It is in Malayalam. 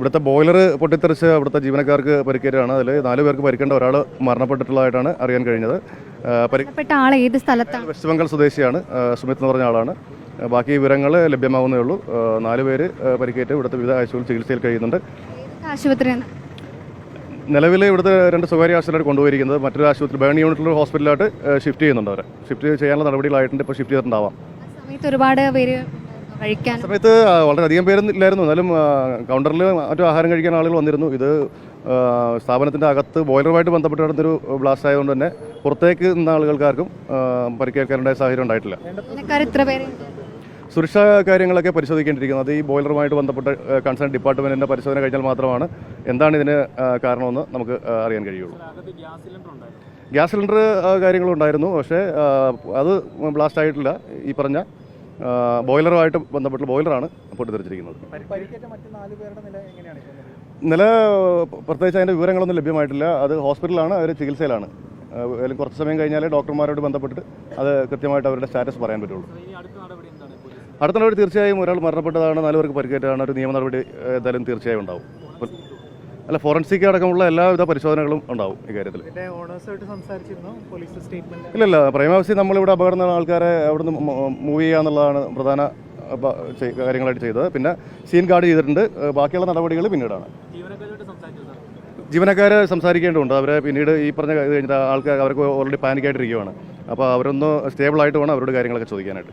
ഇവിടുത്തെ ബോയിലർ പൊട്ടിത്തെറിച്ച് ഇവിടുത്തെ ജീവനക്കാർക്ക് പരിക്കേറ്റാണ് അതിൽ നാല് പേർക്ക് പരിക്കേണ്ട ഒരാൾ മരണപ്പെട്ടിട്ടുള്ളതായിട്ടാണ് അറിയാൻ കഴിഞ്ഞത്. പരിക്കപ്പെട്ട പരി ആൾ ഏത് സ്ഥലത്താണ്? വെസ്റ്റ് ബംഗാൾ സ്വദേശിയാണ്. സുമിത് എന്ന് പറഞ്ഞ ആളാണ്. ബാക്കി വിവരങ്ങൾ ലഭ്യമാവുന്നേ ഉള്ളൂ. നാല് പേര് പരിക്കേറ്റ് ഇവിടുത്തെ വിവിധ ആശുപത്രിയിൽ ചികിത്സയിൽ കഴിയുന്നുണ്ട്. ആശുപത്രിയാണ് നിലവിൽ ഇവിടുത്തെ രണ്ട് സ്വകാര്യ ആശുപത്രിയാണ് കൊണ്ടുപോയിരിക്കുന്നത് മറ്റൊരു ആശുപത്രി ബേൺ യൂണിറ്റിലുള്ള ഹോസ്പിറ്റലായിട്ട് ഷിഫ്റ്റ് ചെയ്യുന്നുണ്ട് അവരെ. ഷിഫ്റ്റ് ചെയ്യാനുള്ള നടപടികളായിട്ടുണ്ട്. ഇപ്പോൾ ഷിഫ്റ്റ് ചെയ്തിട്ടുണ്ടാവാം. സമയത്ത് ഒരുപാട് പേര് കഴിക്കാൻ? സമയത്ത് വളരെയധികം പേരൊന്നും ഇല്ലായിരുന്നു എന്നാലും കൗണ്ടറിൽ മറ്റു ആഹാരം കഴിക്കാൻ ആളുകൾ വന്നിരുന്നു. ഇത് സ്ഥാപനത്തിന്റെ അകത്ത് ബോയിലറുമായിട്ട് ബന്ധപ്പെട്ട് നടന്നൊരു ബ്ലാസ്റ്റ് ആയതുകൊണ്ട് തന്നെ പുറത്തേക്ക് നിന്ന ആളുകൾക്കാർക്കും പരിക്കേൽക്കാനുണ്ടായ സാഹചര്യം ഉണ്ടായിട്ടില്ല. പേര്? സുരക്ഷാ കാര്യങ്ങളൊക്കെ പരിശോധിക്കേണ്ടിയിരിക്കുന്നത് അത് ഈ ബോയിലറുമായിട്ട് ബന്ധപ്പെട്ട കൺസേൺ ഡിപ്പാർട്ട്മെന്റിന്റെ പരിശോധന കഴിഞ്ഞാൽ മാത്രമാണ് എന്താണ് ഇതിന് കാരണമെന്ന് നമുക്ക് അറിയാൻ കഴിയുള്ളൂ. ഗ്യാസ് സിലിണ്ടർ കാര്യങ്ങളുണ്ടായിരുന്നു. പക്ഷേ അത് ബ്ലാസ്റ്റ് ആയിട്ടില്ല. ഈ പറഞ്ഞ ബോയിലറുമായിട്ട് ബന്ധപ്പെട്ട ബോയിലറാണ് പൊട്ടിത്തെറിച്ചിരിക്കുന്നത്. നാല് പ്രത്യേകിച്ച് അതിന്റെ വിവരങ്ങളൊന്നും ലഭ്യമായിട്ടില്ല. അത് ഹോസ്പിറ്റലാണ് അവർ ചികിത്സയിലാണ്. കുറച്ച് സമയം കഴിഞ്ഞാൽ ഡോക്ടർമാരോട് ബന്ധപ്പെട്ടിട്ട് അത് കൃത്യമായിട്ട് അവരുടെ സ്റ്റാറ്റസ് പറയാൻ പറ്റുള്ളൂ. അടുത്ത നടപടി തീർച്ചയായും ഒരാൾ മരണപ്പെട്ടതാണ് നാലുപേർക്ക് പരിക്കേറ്റതാണ് ഒരു നിയമ നടപടി എന്തായാലും തീർച്ചയായും ഉണ്ടാവും. അല്ല ഫോറൻസിക് അടക്കമുള്ള എല്ലാവിധ പരിശോധനകളും ഉണ്ടാവും ഇക്കാര്യത്തിൽ ഇതിന്റെ ഇല്ല സംസാരിച്ചിരുന്നു? പോലീസ് സ്റ്റേറ്റ്മെന്റ് ഇല്ലല്ല പ്രേമാവസി നമ്മളിവിടെ അപകടം നടന്ന ആൾക്കാരെ അവിടുന്ന് മൂവ് ചെയ്യുക എന്നുള്ളതാണ് പ്രധാന കാര്യങ്ങളായിട്ട് ചെയ്തത്. പിന്നെ സീൻ ഗാർഡ് ചെയ്തിട്ടുണ്ട്. ബാക്കിയുള്ള നടപടികൾ പിന്നീടാണ്. ജീവനക്കാർ സംസാരിക്കേണ്ടതുണ്ട്. അവരെ പിന്നീട് ഈ പറഞ്ഞ ഇത് കഴിഞ്ഞിട്ട് ആൾക്കാർ അവർക്ക് ഓൾറെഡി പാനിക്കായിട്ടിരിക്കുകയാണ് അപ്പോൾ അവരൊന്ന് സ്റ്റേബിളായിട്ട് വേണം അവരോട് കാര്യങ്ങളൊക്കെ ചോദിക്കാനായിട്ട്.